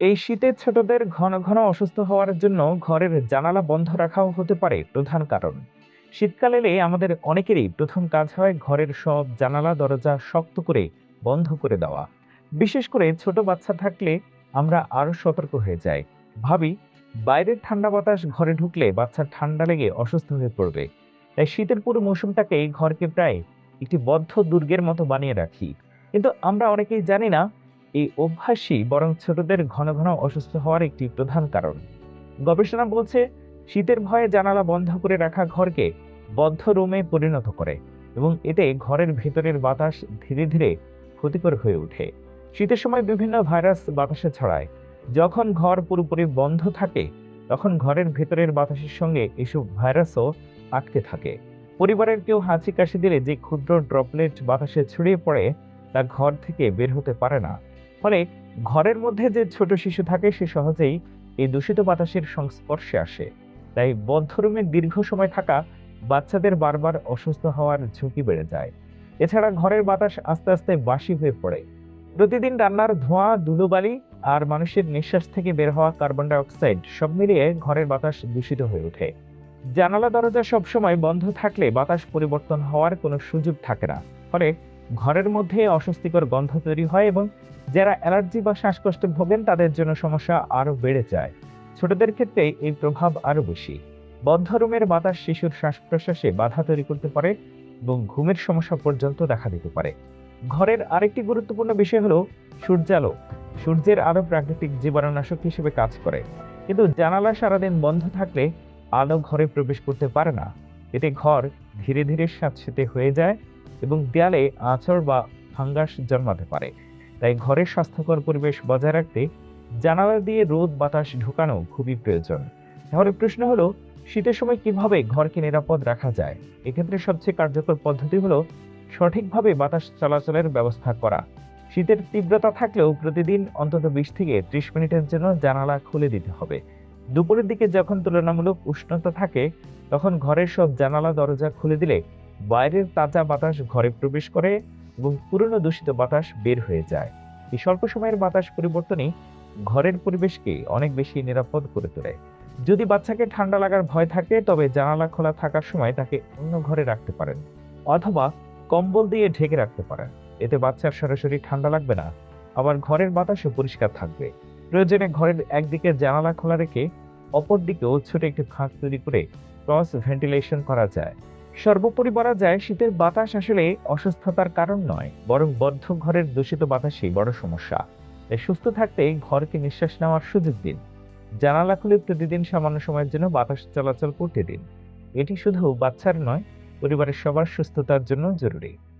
এই শীতে ছোটদের ঘন ঘন অসুস্থ হওয়ার জন্য ঘরের জানালা বন্ধ রাখাও হতে পারে প্রধান কারণ। শীতকাল এলে আমাদের অনেকেরই প্রথম কাজ হয় ঘরের সব জানালা, দরজা শক্ত করে বন্ধ করে দেওয়া। বিশেষ করে ছোট বাচ্চা থাকলে আমরা আরও সতর্ক হয়ে যাই। ভাবি, বাইরের ঠান্ডা বাতাস ঘরে ঢুকলে বাচ্চার ঠান্ডা লেগে অসুস্থ হয়ে পড়বে। তাই শীতের পুরো মৌসুমটাকে ঘরকে প্রায় একটি বদ্ধ দুর্গের মতো বানিয়ে রাখি। কিন্তু আমরা অনেকেই জানি না এই অভ্যাসই বরং ছোটদের ঘন ঘন অসুস্থ হওয়ার একটি প্রধান কারণ। গবেষণা বলছে, শীতের ভয়ে জানালা বন্ধ করে রাখা ঘরকে বদ্ধ রুমে পরিণত করে এবং এতে ঘরের ভেতরের বাতাস ধীরে ধীরে ক্ষতিকর হয়ে ওঠে। শীতের সময় বিভিন্ন ভাইরাস বাতাসে ছড়ায়। যখন ঘর পুরোপুরি বন্ধ থাকে, তখন ঘরের ভেতরের বাতাসের সঙ্গে এসব ভাইরাসও আটকে থাকে। পরিবারের কেউ হাঁচি কাশি দিলে যে ক্ষুদ্র ড্রপলেট বাতাসে ছড়িয়ে পড়ে, তা ঘর থেকে বের হতে পারে না। ফলে ঘরের মধ্যে যে ছোট শিশু থাকে, সে সহজেই এই দূষিত বাতাসের সংস্পর্শে আসে। তাই বদ্ধ রুমে দীর্ঘ সময় থাকা বাচ্চাদের বারবার অসুস্থ হওয়ার ঝুঁকি বেড়ে যায়। এছাড়া ঘরের বাতাস আস্তে আস্তে বাসি হয়ে পড়ে। প্রতিদিন রান্নার ধোঁয়া, ধুলোবালি আর মানুষের নিঃশ্বাস থেকে বের হওয়া কার্বন ডাই অক্সাইড সব মিলিয়ে ঘরের বাতাস দূষিত হয়ে ওঠে। জানালা দরজা সবসময় বন্ধ থাকলে বাতাস পরিবর্তন হওয়ার কোনো সুযোগ থাকে না। ফলে ঘরের মধ্যে অস্বস্তিকর গন্ধ তৈরি হয় এবং যারা অ্যালার্জি বা শ্বাসকষ্টে ভোগেন, তাদের জন্য সমস্যা আরও বেড়ে যায়। ছোটদের ক্ষেত্রে এই প্রভাব আরও বেশি। বদ্ধ রুমের বাতাস শিশুর শ্বাস প্রশ্বাসে বাধা তৈরি করতে পারে এবং ঘুমের সমস্যা পর্যন্ত দেখা দিতে পারে। ঘরের আরেকটি গুরুত্বপূর্ণ বিষয় হলো সূর্যালো সূর্যের আলো প্রাকৃতিক জীবাণুনাশক হিসেবে কাজ করে। কিন্তু জানালা সারাদিন বন্ধ থাকলে আলো ঘরে প্রবেশ করতে পারে না। এতে ঘর ধীরে ধীরে স্যাঁতসেঁতে হয়ে যায় এবং দেয়ালে আঁচড় বা ফাঙ্গাস জন্মাতে পারে। তাই ঘরের স্বাস্থ্যকর পরিবেশ বজায় রাখতে জানালা দিয়ে রোদ, বাতাস ঢুকানো খুবই প্রয়োজন। তাহলে প্রশ্ন হলো, শীতের সময় কীভাবে ঘরকে নিরাপদ রাখা যায়? এক্ষেত্রে সবচেয়ে কার্যকর পদ্ধতি হলো সঠিকভাবে বাতাস চলাচলের ব্যবস্থা করা। শীতের তীব্রতা থাকলেও প্রতিদিন অন্তত বিশ থেকে ত্রিশ মিনিটের জন্য জানালা খুলে দিতে হবে। দুপুরের দিকে যখন তুলনামূলক উষ্ণতা থাকে, তখন ঘরের সব জানালা দরজা খুলে দিলে বাইরের তাজা বাতাস ঘরে প্রবেশ করে এবং পুরনো দূষিত বাতাস বের হয়ে যায়। এই স্বল্প সময়ের বাতাস পরিবর্তনই ঘরের পরিবেশকে অনেক বেশি নিরাপদ করে তোলে। যদি বাচ্চাকে ঠান্ডা লাগার ভয় থাকে, তবে জানালা খোলা থাকার সময় তাকে অন্য ঘরে রাখতে পারেন অথবা কম্বল দিয়ে ঢেকে রাখতে পারেন। এতে বাচ্চার সরাসরি ঠান্ডা লাগবে না, আবার ঘরের বাতাসও পরিষ্কার থাকবে। প্রয়োজনে ঘরের একদিকে জানালা খোলা রেখে অপর দিকেও ছোট একটি ফাঁক তৈরি করে ক্রস ভেন্টিলেশন করা যায়। সর্বোপরি বলা যায় শীতের বাতাস আসলে অসুস্থতার কারণ নয়, বরং বদ্ধ ঘরের দূষিত বাতাসই বড় সমস্যা। তাই সুস্থ থাকতে ঘরকে নিঃশ্বাস নেওয়ার সুযোগ দিন। জানালা খুলে প্রতিদিন সামান্য সময়ের জন্য বাতাস চলাচল করতে দিন। এটি শুধু বাচ্চার নয়, পরিবারের সবার সুস্থতার জন্য জরুরি।